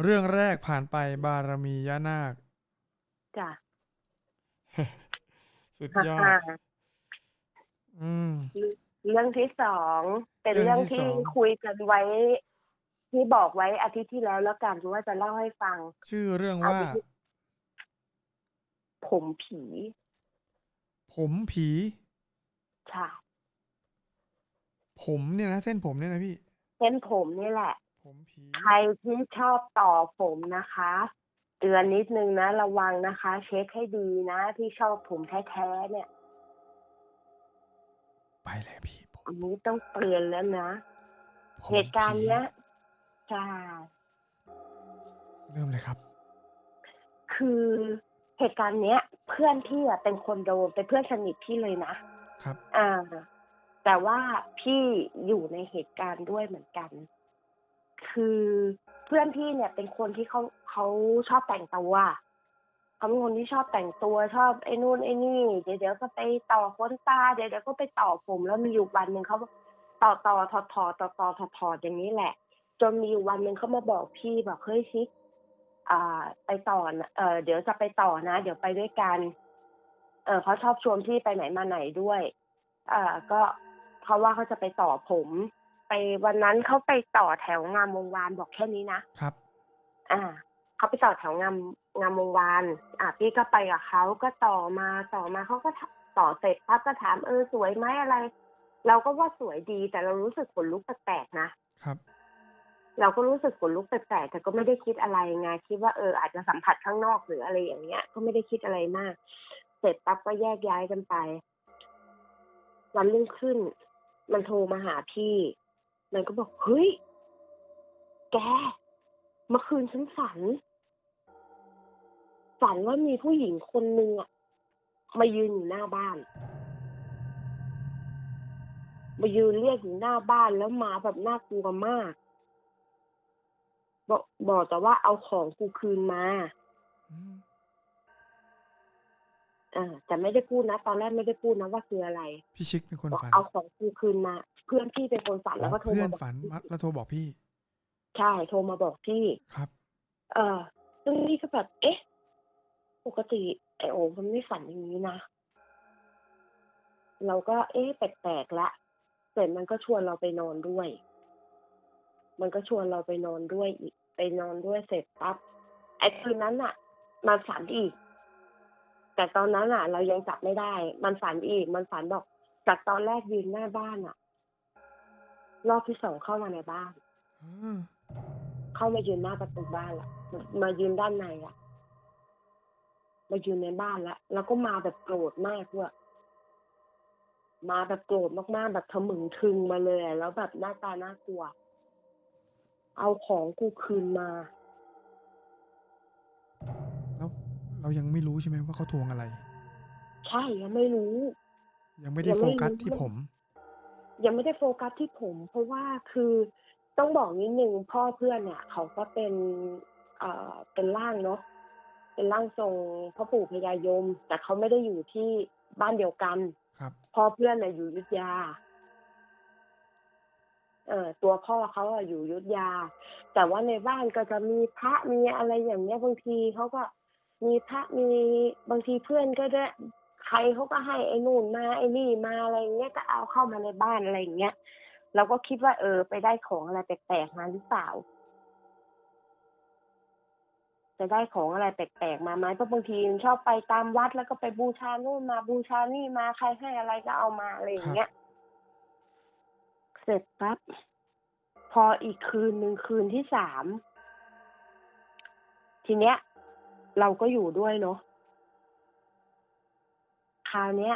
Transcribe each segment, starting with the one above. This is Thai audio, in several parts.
เรื่องแรกผ่านไปบารมีย่านาค จ้ะ สุดยอดฮ่าอืมๆเรื่องที่สองเป็นเรื่เรื่อองงที่ที่สอง คุยกันไว้ ที่บอกไว้อาทิตย์ที่แล้วแล้วกันว่าจะเล่าให้ฟัง ชื่อเรื่องเอาว่าไปที่ผมผีผมผีใช่ผมเนี่ยนะเส้นผมเนี่ยนะพี่ เส้นผมนี่แหละ ผมผีใครที่ชอบต่อผมนะคะ เตือนนิดนึงนะ ระวังนะคะ เช็คให้ดีนะ ที่ชอบผมแท้ๆเนี่ย ไปเลยพี่ผมอันนี้ต้องเตือนแล้วนะ ผมเหตุการณ์ผีเนี้ยใช่เริ่มเลยครับ คือเหตุการณ์เนี้ย เพื่อนพี่อะเป็นคนโดนเป็นเพื่อนสนิทพี่เลยนะ ครับ อ่า แต่ว่าพี่อยู่ในเหตุการณ์ด้วยเหมือนกัน คือเพื่อนพี่เนี่ยเป็นคนที่เขาเขาชอบแต่งตัวเขาเป็นคนที่ชอบแต่งตัวชอบไอ้นู่นไอ้นี่ เดี๋ยวเดี๋ยวก็ไปต่อขนตาเดี๋ยวเดี๋ยวก็ไปต่อผม แล้วมีอยู่วันหนึ่งเขาต่อต่อถอดถอดต่อต่อถอดถอดอย่างนี้แหละ จนมีอยู่วันหนึ่งเขามาบอกพี่บอกเฮ้ยชิคอ่าไปต่อนะเออเดี๋ยวจะไปต่อนะ เดี๋ยวไปด้วยกัน เออเขาชอบชวนพี่ไปไหนมาไหนด้วยอ่าก็เพราะว่าเขาจะไปต่อผม ไปวันนั้นเขาไปต่อแถวงามวงวานบอกแค่นี้นะครับ อ่าเขาไปต่อแถวงามงามวงวานอ่าพี่ก็ไปกับเขาก็ต่อมาต่อมาเขาก็ต่อเสร็จปั๊บก็ถามเออสวยไหมอะไร เราก็ว่าสวยดีแต่เรารู้สึกขนลุกแปลกๆนะครับ เราก็รู้สึกขนลุกแปลกๆแต่ก็ไม่ได้คิดอะไรไงคิดว่าเอออาจจะสัมผัสข้างนอกหรืออะไรอย่างเงี้ย ก็ไม่ได้คิดอะไรมาก เสร็จปั๊บก็แยกย้ายกันไปวันรุ่งขึ้น มันโทรมาหาพี่ มันก็บอกเฮ้ย แก เมื่อคืนฉันฝัน ฝันว่ามีผู้หญิงคนหนึ่งอะมายืนอยู่หน้าบ้าน มายืนเรียกอยู่หน้าบ้านแล้วมาแบบน่ากลัวมากบอกบอกแต่ว่าเอาของกูคืนมา อืมอ่าแต่ไม่ได้พูดนะ ตอนแรกไม่ได้พูดนะว่าคืออะไรพี่ชิคเป็นคนบอกฝันเอาของกูคืนมา เพื่อนพี่เป็นคนฝันอ๋แล้วอก็โทรเพื่อมานบอกฝันพี่แล้วโทรบอกพี่ใช่โทรมาบอกพี่ ครับ เออซึ่งนี่ก็แบบเอ๊ะ ปกติไอโอมันไม่ฝันอย่างนี้นะ เราก็เอ๊ะแปลกๆละเสร็จมันก็ชวนเราไปนอนด้วย มันก็ชวนเราไปนอนด้วยอีกไปนอนด้วยเสร็จปั๊บไอ้คืนนั้นอะมันฝันอีก แต่ตอนนั้นอะเรายังจับไม่ได้ มันฝันอีก มันฝันบอกจากตอนแรกยืนหน้าบ้านอะรอบที่สองเข้ามาในบ้านอืมเข้ามายืนหน้าประตูบ้านละมามายืนด้านในละมายืนในบ้านละแล้วก็มาแบบโกรธมากด้วยมาแบบโกรธมากๆแบบทะมึงทึงมาเลยอะแล้วแบบหน้าตาน่ากลัว เอาของกูคืนมา เรายังไม่รู้ใช่ไหมว่าเขาทวงอะไร ใช่ยังไม่รู้ ยังไม่ได้ยังโฟไม่กัสรู้ที่ผม ยังไม่ได้โฟกัสที่ผม เพราะว่าคือต้องบอกนิดนึงพ่อเพื่อนเนี่ย เขาก็เป็นเอ่อเป็นร่างเนาะเป็นร่างทรงพ่อปู่พญายม แต่เขาไม่ได้อยู่ที่บ้านเดียวกัน ครับพ่อเพื่อนน่ะอยู่อยุทธยา เออตัวพ่อเขาอะอยู่อยุทธยา แต่ว่าในบ้านก็จะมีพระมีอะไรอย่างเงี้ยบางทีเขาก็ มีพระมีบางทีเพื่อนก็ได้ใครเขาก็ให้ไอ้นู่นมาไอ้นี่มาอะไรเงี้ยก็เอาเข้ามาในบ้านอะไรอย่างเงี้ยเราก็คิดว่าเออ ไปได้ของอะไรแปลกๆมาหรือเปล่าจะได้ของอะไรแปลกๆมาไหมเพราะบางทีชอบไปตามวัดแล้วก็ไปบูชานู่นมาบูชานี่มาใครให้อะไรก็เอามาอะไรอย่างเงี้ย เสร็จปั๊บพออีกคืนหนึ่งคืนที่สามทีเนี้ย เราก็อยู่ด้วยเนาะคราวเนี้ย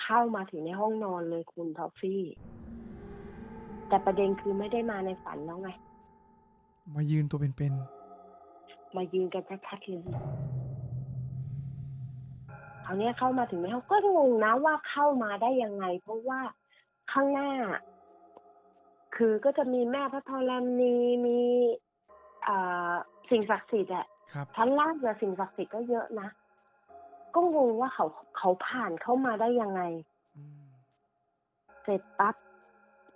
เข้ามาถึงในห้องนอนเลยคุณทอฟฟี่ แต่ประเด็นคือไม่ได้มาในฝันแล้วไง มายืนตัวเป็นมายืนกันชัดๆเลยคราวเนี้ยเข้ามาถึงในห้องก็งงนะว่าเข้ามาได้ยังไง เพราะว่าข้างหน้า คือก็จะมีแม่พระธรณีมีเอ่อสิ่งศักดิ์สิทธิ์อะๆ ครับชั้นล่างเนี่ยสิ่งศักดิ์สิทธิ์ก็เยอะนะ ก็งงว่าเขาเขาผ่านเข้ามาได้ยังไงอืมเสร็จปั๊บ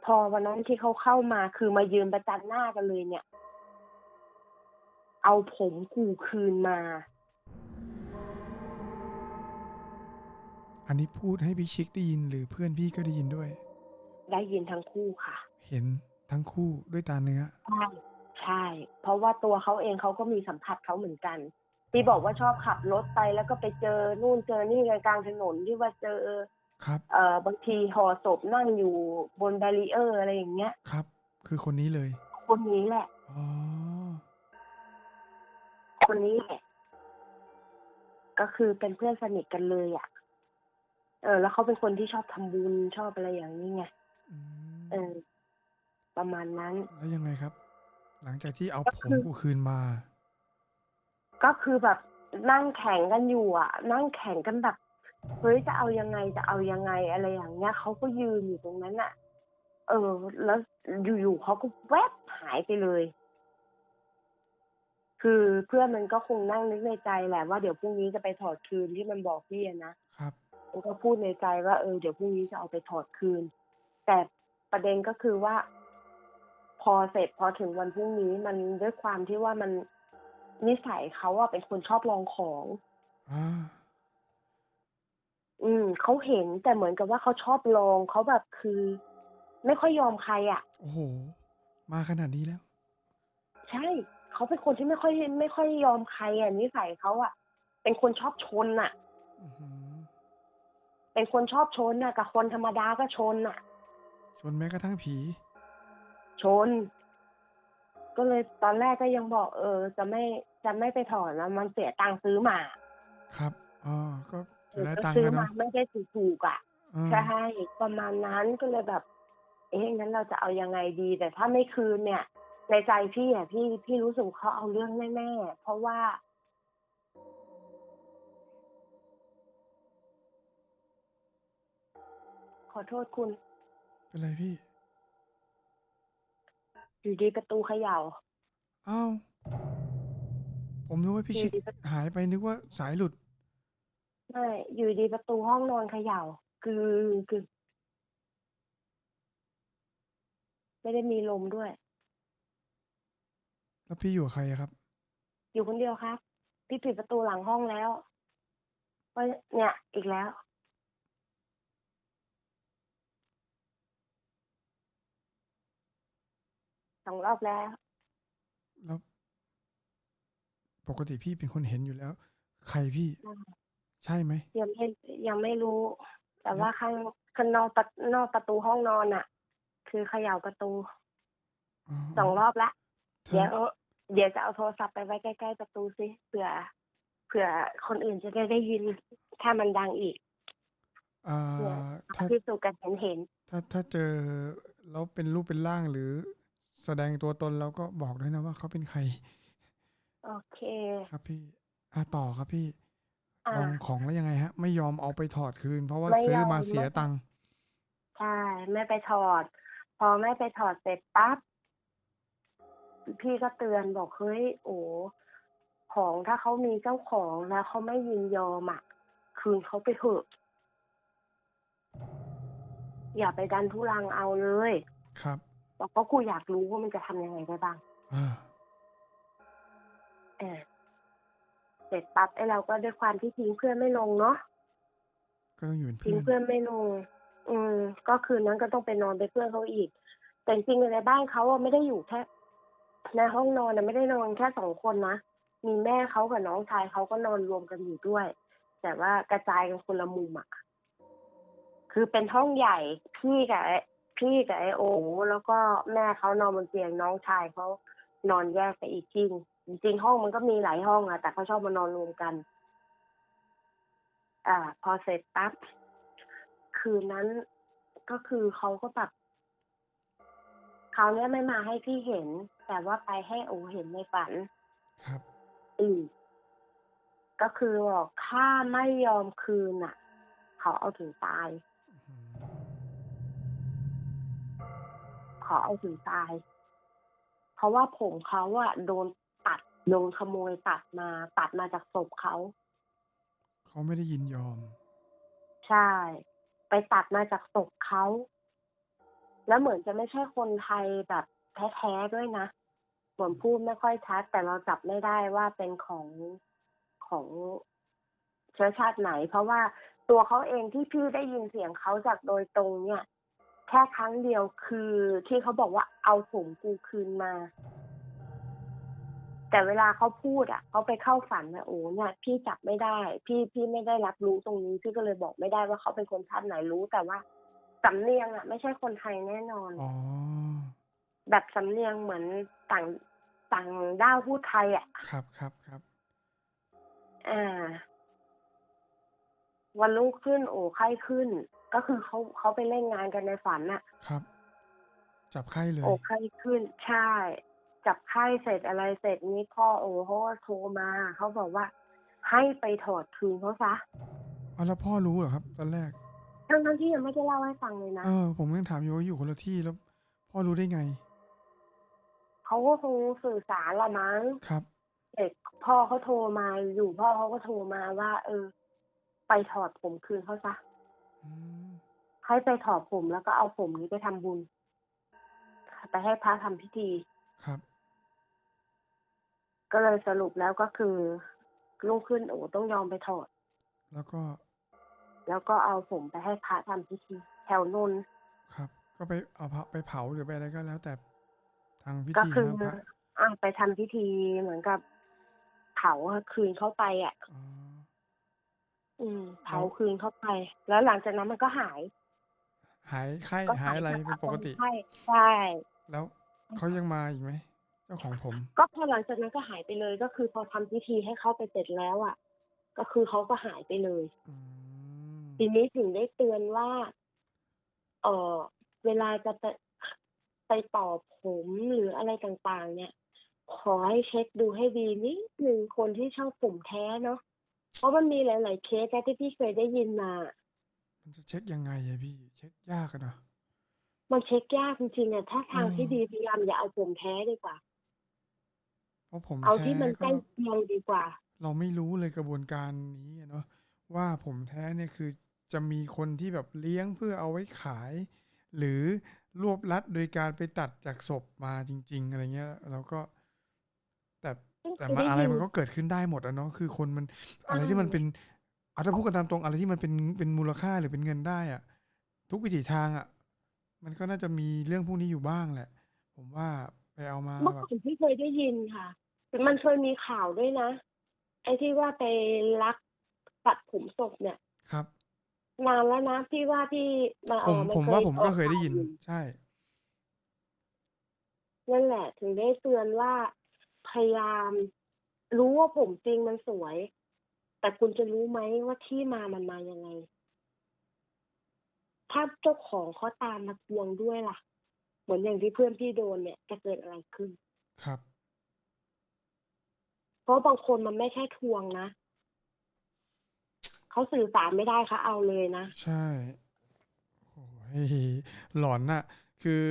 พอวันนั้นที่เขาเข้ามาคือมายืนประจันหน้ากันเลยเนี่ย เอาผมกูคืนมา อันนี้พูดให้พี่ชิคได้ยินหรือเพื่อนพี่ก็ได้ยินด้วย ได้ยินทั้งคู่ค่ะ เห็นทั้งคู่ด้วยตาเนื้อใช่ ใช่ เพราะว่าตัวเขาเองเขาก็มีสัมผัสเขาเหมือนกัน ที่บอกว่าชอบขับรถไปแล้วก็ไปเจอนู่นเจอนี่กันกลางถนนที่ว่าเจอครับเอ่อบางทีห่อศพนั่งอยู่บนแบรีเออร์อะไรอย่างเงี้ย ครับ คือคนนี้เลย คนนี้แหละอ๋อคนนี้แหละก็คือเป็นเพื่อนสนิทกันเลยอะ่ะ เออ แล้วเขาเป็นคนที่ชอบทำบุญชอบอะไรอย่างนี้ไงอืมเออ ประมาณนั้น แล้วยังไงครับ หลังจากที่เอาก็ผคืมอกูคืนมา ก็คือแบบนั่งแข่งกันอยู่อะ นั่งแข่งกันแบบเฮ้ยจะเอายังไงจะเอายังไงอะไรอย่างเงี้ยเขาก็ยืนอยู่ตรงนั้นอะ เออ แล้วอยู่ๆเขาก็แวบหายไปเลย คือเพื่อนมันก็คงนั่งนึกในใจแหละว่าเดี๋ยวพรุ่งนี้จะไปถอดคืนที่มันบอกพี่อะนะครับมันก็พูดในใจว่าเออเดี๋ยวพรุ่งนี้จะเอาไปถอดคืน แต่ประเด็นก็คือว่า พอเสร็จพอถึงวันพรุ่งนี้มันด้วยความที่ว่ามันนิสัยเขาอะเป็นคนชอบลองของอ่าอืมเขาเห็นแต่เหมือนกับว่าเขาชอบลองเขาแบบคือ ไม่ค่อยยอมใครอะโอ้โห มาขนาดนี้แล้ว ใช่เขาเป็นคนที่ไม่ค่อย ไม่ค่อยยอมใครอะนิสัยเขาอะเป็นคนชอบชนอะอื้อหือเป็นคนชอบชนอะกับคนธรรมดาก็ชนอะชนแม้กระทั่งผี ชน ก็เลยตอนแรกก็ยังบอก เออ จะไม่จะไม่ไปถอนแล้วมันเสียตังค์ซื้อมา ครับอ๋อก็เอจะอได้ก็ตังค์ซื้อกันมาเนาะไม่ได้ถูกๆอะอ่าใช่ประมาณนั้นก็เลยแบบ เอ๊ะงั้นเราจะเอายังไงดี แต่ถ้าไม่คืนเนี่ย ในใจพี่อะพี่พี่รู้สึกเขาเอาเรื่องแน่ๆเพราะว่าขอโทษคุณ เป็นไรพี่ อยู่ดีประตูเขย่า อ้าว ผมนึกว่าพี่ชิคอยู่ดีก็หายไปนึกว่าสายหลุด ไม่อยู่ดีประตูห้องนอนเขย่า คือคือ ไม่ได้มีลมด้วย แล้วพี่อยู่กับใครอะครับ อยู่คนเดียวครับ พี่ปิดประตูหลังห้องแล้วก็เนี่ยอีกแล้ว องรอบแล้ว แล้ว ปกติพี่เป็นคนเห็นอยู่แล้ว ใครพี่อืมใช่ไหมยังไม่ยังไม่รู้ แต่ว่าข้างข้างนอกประนอกประตูห้องนอนอะ คือเขย่าประตูอ๋อสองรอบละถ้าเดี๋ยวเดี๋ยวจะเอาโทรศัพท์ไปไว้ใกล้ๆประตูสิเผื่อเผื่อคนอื่นจะได้ได้ยินถ้ามันดังอีกอ่าเนี่ยถ้าพิสูจน์กันเห็นเห็น ถ้าถ้าเจอแล้วเป็นรูปเป็นร่างหรือ แสดงตัวตนแล้วก็บอกด้วยนะว่าเขาเป็นใคร โอเค ครับพี่อ่าต่อครับพี่อ่าลองของแล้วยังไงฮะ ไม่ยอมเอาไปถอดคืน เพราะว่าไม่ซื้อยอมมาเสียไม่ตังค์ใช่ไม่ไปถอด พอไม่ไปถอดเสร็จปั๊บพี่ก็เตือนบอกเฮ้ยโอ้ของถ้าเขามีเจ้าของแล้วเขาไม่ยินยอมอะ คืนเขาไปเถอะอย่าไปดันทุรังเอาเลย ครับ บอกว่ากูอยากรู้ว่ามันจะทำยังไงได้บ้างอ่าเออเสร็จปั๊บไอ้เราก็ด้วยความที่ทิ้งเพื่อนไม่ลงเนาะก็ต้องอยู่เป็นทิ้เพื่งอนเพื่อนไม่ลง อืม ก็คืนนั้นก็ต้องไปนอนไปนเพื่อนเขาอีก แต่จริงๆในบ้านเขาอะไม่ได้อยู่แค่ในห้องนอนนะไม่ได้นอนแค่สองคนนะ มีแม่เขากับน้องชายเขาก็นอนรวมกันอยู่ด้วย แต่ว่ากระจายกันคนละมุมอะคือเป็นห้องใหญ่พี่กับไอ้ พี่กับไอโอแล้วก็แม่เขานอนบนเตียงน้องชายเขานอนแยกไปอีกที่จริงๆห้องมันก็มีหลายห้องอะแต่เขาชอบมานอนรวมกัน อ่า พอเสร็จปั๊บคืนนั้นก็คือเขาก็แบบคราวเนี้ยไม่มาให้พี่เห็น แต่ว่าไปให้โอเห็นในฝัน ครับอืมก็คือบอกถ้าไม่ยอมคืนอะ เขาเอาถึงตาย อเอาถึงตาย เพราะว่าผมเขาอะโดนตัดโดนขโมยตัดมา ตัดมาจากศพเขาเขาไม่ได้ยินยอม ใช่ ไปตัดมาจากศพเขาแล้วเหมือนจะไม่ใช่คนไทยแบบแท้ๆด้วยนะเหเหมือนพูดไม่ค่อยชัด แต่เราจับไม่ได้ว่าเป็นของของเชื้อชาติไหน เพราะว่าตัวเขาเองที่พี่ได้ยินเสียงเขาจากโดยตรงเนี่ย แค่ครั้งเดียวคือที่เขาบอกว่าเอาผมกูคืนมา แต่เวลาเขาพูดอะเขาไปเข้าฝันนะโอ้เนี่ยพี่จับไม่ได้ พี่พี่ไม่ได้รับรู้ตรงนี้พี่ก็เลยบอกไม่ได้ว่าเขาเป็นคนชาติไหนรู้แต่ว่าสำเนียงอะ ไม่ใช่คนไทยแน่นอนอ๋อแบบสำเนียงเหมือนต่างต่างด้าวพูดไทยอะ ครับครับครับอ่าวันรุ่งขึ้น โอ้ไข้ขึ้น ก็คือเขาเขาไปเล่นงานกันในฝันอะครับ จับไข้เลย โอ้ไข้ขึ้นใช่ จับไข้เสร็จอะไรเสร็จนี้พ่อโอ้เขาก็โทรมาเขาบอกว่า ให้ไปถอดคืนเขาซะอ๋อแล้วพ่อรู้เหรอครับ ตอนแรกทั้งทั้งๆที่ยังไม่ได้เล่าให้ฟังเลยนะเออผมยังถามอยู่ว่าอยู่คนละที่แล้ว พ่อรู้ได้ไง เขาก็คงสื่อสารละมั้งครับ เด็กพ่อเขาโทรมาอยู่พ่อเขาก็โทรมาว่า เออ ไปถอดผมคืนเขาซะอืม ให้ไปถอดผม แล้วก็เอาผมนี้ไปทำบุญไปให้พระทำพิธีครับ ก็เลยสรุปแล้วก็คือลุกขึ้นโอ้ต้องยอมไปถอด แล้วก็ แล้วก็เอาผมไปให้พระทำพิธีแถวนนท์ครับ ก็ไปเอาพระไปเผาหรือไปอะไรก็แล้วแต่ทางพิก็ธีคือนะพระอะไปทำพิธีเหมือนกับเผาคืนเข้าไปอะอ๋ออืมเผาแล้วคืนเข้าไป แล้วหลังจากนั้นมันก็หาย หายไข้ก็หายอะไรจากเป็นปกติ ใช่ใช่ แล้วเขายังมาอีกไหมเจ้าของผม ก็พอหลังจากนั้นก็หายไปเลยก็คือพอทำพิธีให้เขาไปเสร็จแล้วอะ ก็คือเขาก็หายไปเลย อืมทีนี้ถึงได้เตือนว่า เออเวลาจะไปไปต่อผมหรืออะไรต่างๆ เนี่ย ขอให้เช็คดูให้ดีนิดหนึ่งคนที่ชอบผมแท้เนาะ เพราะมันมีหลาย ๆ เคสนะที่พี่เคยได้ยินมา มันจะเช็คยังไงอะพี่ เช็คยากอะเนอะมันเช็คยากจริงๆอะถ้าทางอืมที่ดีพยายามอย่าเอาผมแท้ดีกว่า เพราะผมเอาแท้ที่มันใกก็ล้เคียงดีกว่า เราไม่รู้เลยกระบวนการนี้อะเนาะว่าผมแท้เนี่ยคือจะมีคนที่แบบเลี้ยงเพื่อเอาไว้ขาย หรือรวบลัดโดยการไปตัดจากศพมาจริง ๆ อะไรเงี้ยแล้วก็ แต่ซึ่งแต่เคยมาได้อะไรยินมันก็เกิดขึ้นได้หมดอะเนาะคือคนมันอะไรที่มันใช่เป็นเอาถ้าพูดกันตามตรงอะไรที่มันเป็นเป็นมูลค่าหรือเป็นเงินได้อะทุกวิถีทางอะมันก็น่าจะมีเรื่องพวกนี้อยู่บ้างแหละ ผมว่าไปเอามาเมื่อแบบก่อนพี่เคยได้ยินค่ะ แต่มันเคยมีข่าวด้วยนะ ไอ้ที่ว่าไปลักตัดผมศพเนี่ยครับ นานแล้วนะพี่ว่าพี่มาผเอมอมันผมเคว่ายผมอก็อกเคยได้ยินข่าวอใช่ นั่นแหละ ถึงได้เตือนว่าพยายามรู้ว่าผมจริงมันสวย แต่คุณจะรู้ไหมว่าที่มามันมายังไง ถ้าเจ้าของเขาตามมาทวงด้วยล่ะ เหมือนอย่างที่เพื่อนพี่โดนเนี่ยจะเกิดอะไรขึ้น ครับ เพราะบางคนมันไม่แค่ทวงนะเขาสื่อสารไม่ได้เขาเอาเลยนะ ใช่โอ้ยหลอนน่ะ คือ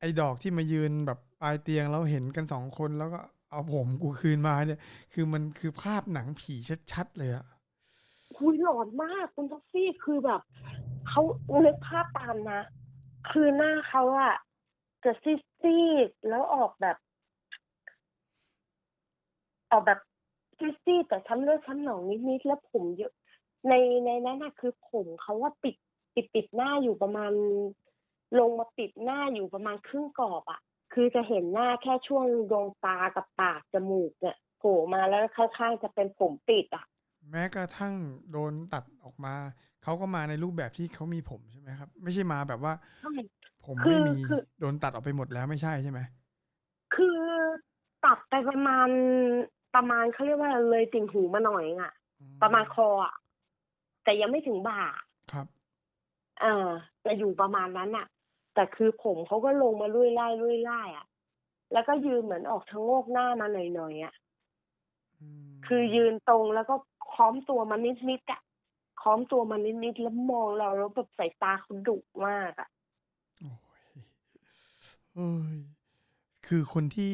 ไอ้ดอกที่มายืนแบบปลายเตียงแล้วเห็นกันสองคนแล้วก็ เอาผมกูคืนมาเนี่ย คือมันคือภาพหนังผีชัดๆเลยอะคุยหลอนมากคุณท็อฟฟี่คือแบบเขานึกภาพตามนะ คือหน้าเขาอะจะซีดๆแล้วออกแบบ ออกแบบซีดๆแต่ช้ำเลือดช้ำหนองนิดๆแล้วผมเยอะ ในในนั้นน่ะคือผมเขาว่าปิดปิดปิดหน้าอยู่ประมาณ ลงมาปิดหน้าอยู่ประมาณครึ่งกรอบอะ คือจะเห็นหน้าแค่ช่วงดวงตากับปากจมูกเนี่ยโผล่มาแล้วข้างๆจะเป็นผมปิดอะแม้กระทั่งโดนตัดออกมาเขาก็มาในรูปแบบที่เขามีผมใช่ไหมครับ ไม่ใช่มาแบบว่าใช่ผมคืไม่อมีคือโดนตัดออกไปหมดแล้วไม่ใช่ใช่ไหมคือตัดไปประมาณประมาณเขาเรียกว่าเลยติ่งหูมาหน่อยอะอืประมาณคออะแต่ยังไม่ถึงบ่าครับ เออจะอยู่ประมาณนั้นอะ แต่คือผมเขาก็ลงมาลุยไล่ลุยไล่อะ แล้วก็ยืนเหมือนออกชะโงกหน้ามาหน่อยๆอะอืมคือยืนตรงแล้วก็ค้อมตัวมานิดๆอะค้อมตัวมานิดๆแล้วมองเราแล้วแบบสายตาเขาดุมากอะโอ้ยเอ้ยคือคนที่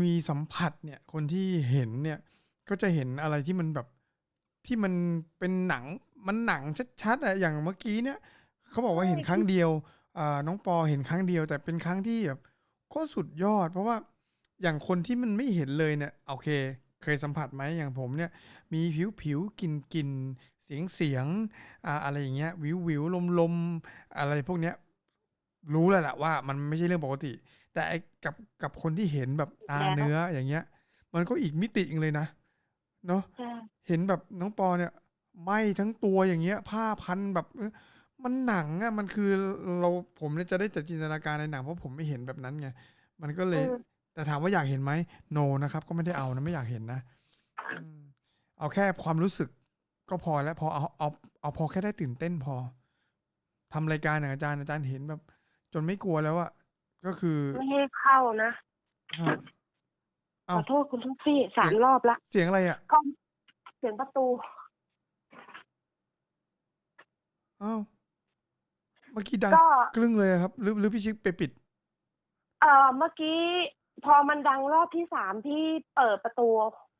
มีสัมผัสเนี่ย คนที่เห็นเนี่ย ก็จะเห็นอะไรที่มันแบบที่มันเป็นหนังมันหนังชัดๆอะอย่างเมื่อกี้เนี่ยเขาบอกว่าเห็นครั้งเดียวอ่า น้องปอเห็นครั้งเดียว แต่เป็นครั้งที่แบบก็สุดยอด เพราะว่าอย่างคนที่มันไม่เห็นเลยเนี่ยโอเค เคยสัมผัสไหมอย่างผมเนี่ย มีผิวผิวกลินกลินเสียงเสียงอ่าอะไรอย่างเงี้ยวิววิวลมลมอะไรพวกเนี้ยรู้แล้วแหละว่ามันไม่ใช่เรื่องปกติ แต่ไอ้กับกับคนที่เห็นแบบตาแล้วเนื้ออย่างเงี้ย มันก็อีกมิติหนึงเลยนะเนาะใช่เห็นแบบน้องปอเนี่ยไหมทั้งตัวอย่างเงี้ย ผ้าพันแบบเอ้ย มันหนังอะมันคือเราผมเนี่ยจะได้แต่จินตนาการในหนังเพราะผมไม่เห็นแบบนั้นไงมันก็เลยอืมแต่ถามว่าอยากเห็นไหมโนนะครับ ก็ไม่ได้เอานะไม่อยากเห็นนะอืมเอาแค่ความรู้สึกก็พอแล้วพอเอาเอาเอาพอแค่ได้ตื่นเต้นพอทำรายการอย่างอาจารย์อาจารย์เห็นแบบ จนไม่กลัวแล้วอะก็คือไม่ให้เข้านะฮะขเอ้าอโทษคุณทุกซี่สามเสียงรอบละเสียงอะไรอะก็เสียงประตูเอ้าเมื่อกี้ดังก็ กลึ้งเลยอะครับหรือหรือพี่ชิคไปปิด เอ่อเมื่อกี้พอมันดังรอบที่สามพี่เปิดประตู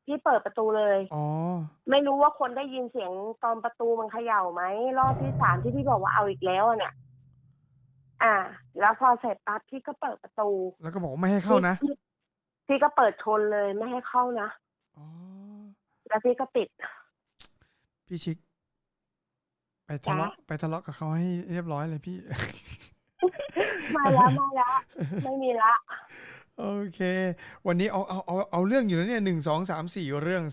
พี่เปิดประตูเลย อ๋อ ไม่รู้ว่าคนได้ยินเสียงตอนประตูมันเขย่าไหมรอบที่สามที่พี่บอกว่าเอาอีกแล้วอะเนี่ย อ่า แล้วพอเสร็จปั๊บพี่ก็เปิดประตูแล้วก็บอกว่าไม่ให้เข้านะพี่พี่ก็เปิดชนเลยไม่ให้เข้านะอ๋อแล้วพี่ก็ปิด พี่ชิค ไปทะเลาะไปทะเลาะกับเขาให้เรียบร้อยเลยพี่ไม่ละไม่ละไม่มีละ โอเค วันนี้เอาเอาเอาเอาเรื่องอยู่แล้วเนี่ยหนึ่งสองสามสี่เรื่อง